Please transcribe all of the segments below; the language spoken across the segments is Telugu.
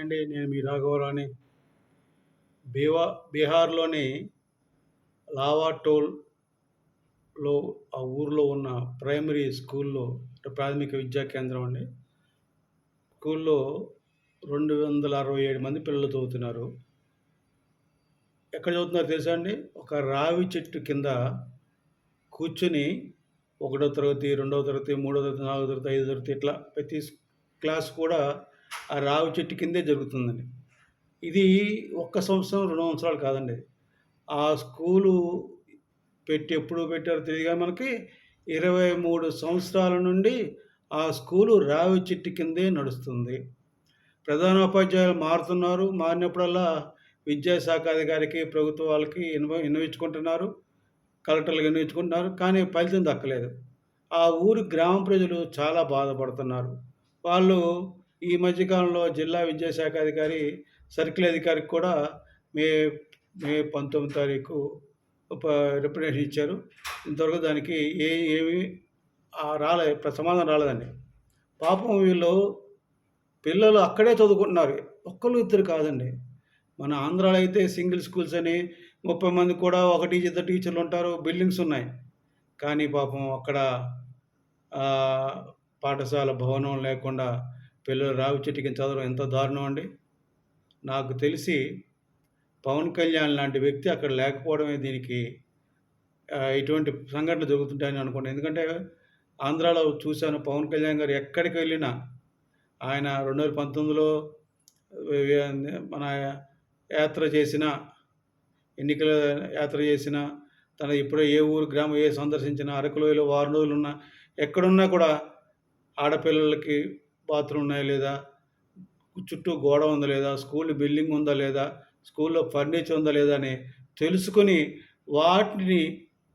అండి నేను మీ రాఘవరాని బీవా బీహార్లోని లావాటోల్లో ఆ ఊర్లో ఉన్న ప్రైమరీ స్కూల్లో ప్రాథమిక విద్యా కేంద్రం అండి. స్కూల్లో రెండు వందల అరవై ఏడు మంది పిల్లలు చదువుతున్నారు. ఎక్కడ చదువుతున్నారు తెలుసా అండి? ఒక రావి చెట్టు కింద కూర్చుని ఒకటో తరగతి రెండవ తరగతి మూడో తరగతి నాలుగో తరగతి ఐదో తరగతి ఇట్లా ప్రతి క్లాస్ కూడా ఆ రావి చెట్టు కిందే జరుగుతుందండి. ఇది ఒక్క సంవత్సరం రెండు సంవత్సరాలు కాదండి. ఆ స్కూలు పెట్టి ఎప్పుడు పెట్టారో తెలియదు మనకి ఇరవై మూడు సంవత్సరాల నుండి ఆ స్కూలు రావి చెట్టు కిందే నడుస్తుంది. ప్రధానోపాధ్యాయులు మారుతున్నారు. మారినప్పుడల్లా విద్యాశాఖ అధికారికి ప్రభుత్వ వాళ్ళకి ఇన్వ విన్నవించుకుంటున్నారు కలెక్టర్లు విన్నవించుకుంటున్నారు కానీ ఫలితం దక్కలేదు. ఆ ఊరి గ్రామ ప్రజలు చాలా బాధపడుతున్నారు. వాళ్ళు ఈ మధ్యకాలంలో జిల్లా విద్యాశాఖ అధికారి సర్కిల్ అధికారికి కూడా మే మే పంతొమ్మిది తారీఖు ఒక రిప్రజెంటేషన్ ఇచ్చారు. ఇంతవరకు దానికి ఏ ఏమి రాలే సమాధానం రాలేదండి. పాపం వీళ్ళు పిల్లలు అక్కడే చదువుకుంటున్నారు. ఒక్కరు ఇద్దరు కాదండి. మన ఆంధ్రాలో అయితే సింగిల్ స్కూల్స్ అని ముప్పై మంది కూడా ఒక ఇద్దరు టీచర్లు ఉంటారు బిల్డింగ్స్ ఉన్నాయి. కానీ పాపం అక్కడ పాఠశాల భవనం లేకుండా పిల్లలు రావి చెట్టుకి చదవడం ఎంత దారుణం అండి? నాకు తెలిసి పవన్ కళ్యాణ్ లాంటి వ్యక్తి అక్కడ లేకపోవడమే దీనికి ఇటువంటి సంఘటనలు జరుగుతుంటాయని అనుకోండి ఎందుకంటే ఆంధ్రాలో చూశాను పవన్ కళ్యాణ్ గారు ఎక్కడికి వెళ్ళినా ఆయన రెండు వేల పంతొమ్మిదిలో మన యాత్ర చేసిన ఎన్నికల యాత్ర చేసిన తన ఇప్పుడు ఏ ఊరు గ్రామం ఏ సందర్శించిన అరకులోయలో వారం రోజులు ఉన్నా ఎక్కడున్నా కూడా ఆడపిల్లలకి బాత్రూమ్ ఉన్నాయా లేదా? చుట్టూ గోడ ఉందా లేదా? స్కూల్ బిల్డింగ్ ఉందా లేదా? స్కూల్లో ఫర్నిచర్ ఉందా లేదా అని తెలుసుకొని వాటిని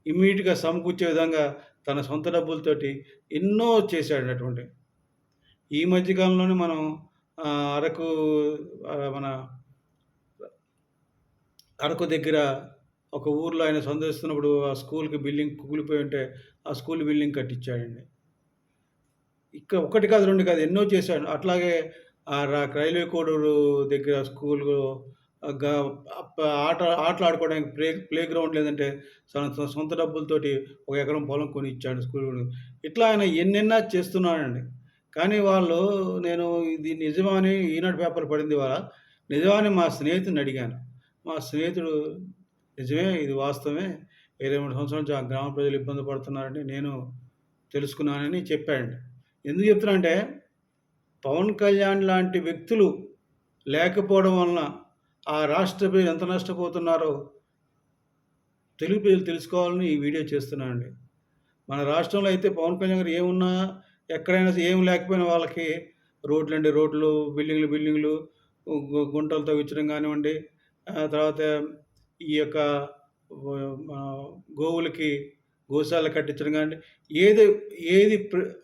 ఇమీడియట్గా సమకూర్చే విధంగా తన సొంత డబ్బులతోటి ఎన్నో చేశాడు అటువంటి ఈ మధ్యకాలంలోనే మనం అరకు మన అరకు దగ్గర ఒక ఊర్లో ఆయన సందర్శిస్తున్నప్పుడు ఆ స్కూల్కి బిల్డింగ్ కూలిపోయి ఉంటే ఆ స్కూల్ బిల్డింగ్ కట్టించాడండి. ఇక్కడ ఒకటి కాదు రెండు కాదు ఎన్నో చేశాడు. అట్లాగే రైల్వే కోడూరు దగ్గర స్కూల్ ఆట ఆటలు ఆడుకోవడానికి ప్లే ప్లే గ్రౌండ్ లేదంటే తన సొంత డబ్బులతోటి ఒక ఎకరం పొలం కొని ఇచ్చాడు స్కూల్ ఇట్లా ఆయన ఎన్నెన్నా చేస్తున్నాడండి. కానీ వాళ్ళు నేను ఇది నిజమని ఈనాడు పేపర్ పడింది వాళ్ళ నిజమని మా స్నేహితుడిని అడిగాను. మా స్నేహితుడు నిజమే ఇది వాస్తవమే. ఇరవై మూడు సంవత్సరాల నుంచి ఆ గ్రామ ప్రజలు ఇబ్బంది పడుతున్నారని నేను తెలుసుకున్నానని చెప్పాడండి. ఎందుకు చెప్తున్నా అంటే పవన్ కళ్యాణ్ లాంటి వ్యక్తులు లేకపోవడం వలన ఆ రాష్ట్ర ప్రజలు ఎంత నష్టపోతున్నారో తెలుగు ప్రజలు తెలుసుకోవాలని ఈ వీడియో చేస్తున్నానండి. మన రాష్ట్రంలో అయితే పవన్ కళ్యాణ్ గారు ఏమున్నా ఎక్కడైనా ఏం లేకపోయినా వాళ్ళకి రోడ్లు అండి రోడ్లు బిల్డింగ్లు బిల్డింగ్లు గుంటలు తవ్వించడం కానివ్వండి తర్వాత ఈ యొక్క గోవులకి గోశాల కట్టించడం కానీ ఏది ఏది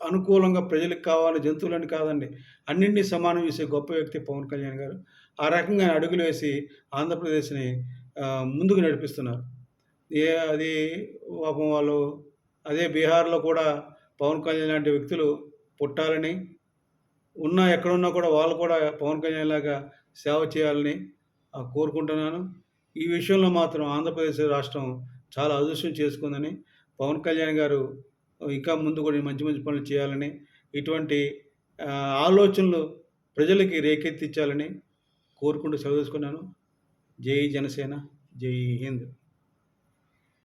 అనుకూలంగా ప్రజలకు కావాలి జంతువులని కాదండి అన్నింటినీ సమానం చేసే గొప్ప వ్యక్తి పవన్ కళ్యాణ్ గారు. ఆ రకంగా అడుగులు వేసి ఆంధ్రప్రదేశ్ని ముందుకు నడిపిస్తున్నారు. ఏ అది పాపం వాళ్ళు అదే బీహార్లో కూడా పవన్ కళ్యాణ్ లాంటి వ్యక్తులు పుట్టాలని ఉన్నా ఎక్కడున్నా కూడా వాళ్ళు కూడా పవన్ కళ్యాణ్ లాగా సేవ చేయాలని కోరుకుంటున్నాను. ఈ విషయంలో మాత్రం ఆంధ్రప్రదేశ్ రాష్ట్రం చాలా అదృష్టం చేసుకుందని పవన్ కళ్యాణ్ గారు ఇంకా ముందు కూడా మంచి మంచి పనులు చేయాలని ఇటువంటి ఆలోచనలు ప్రజలకి రేకెత్తించాలని కోరుకుంటూ సెలవు తీసుకున్నాను. జై జనసేన జై హింద్.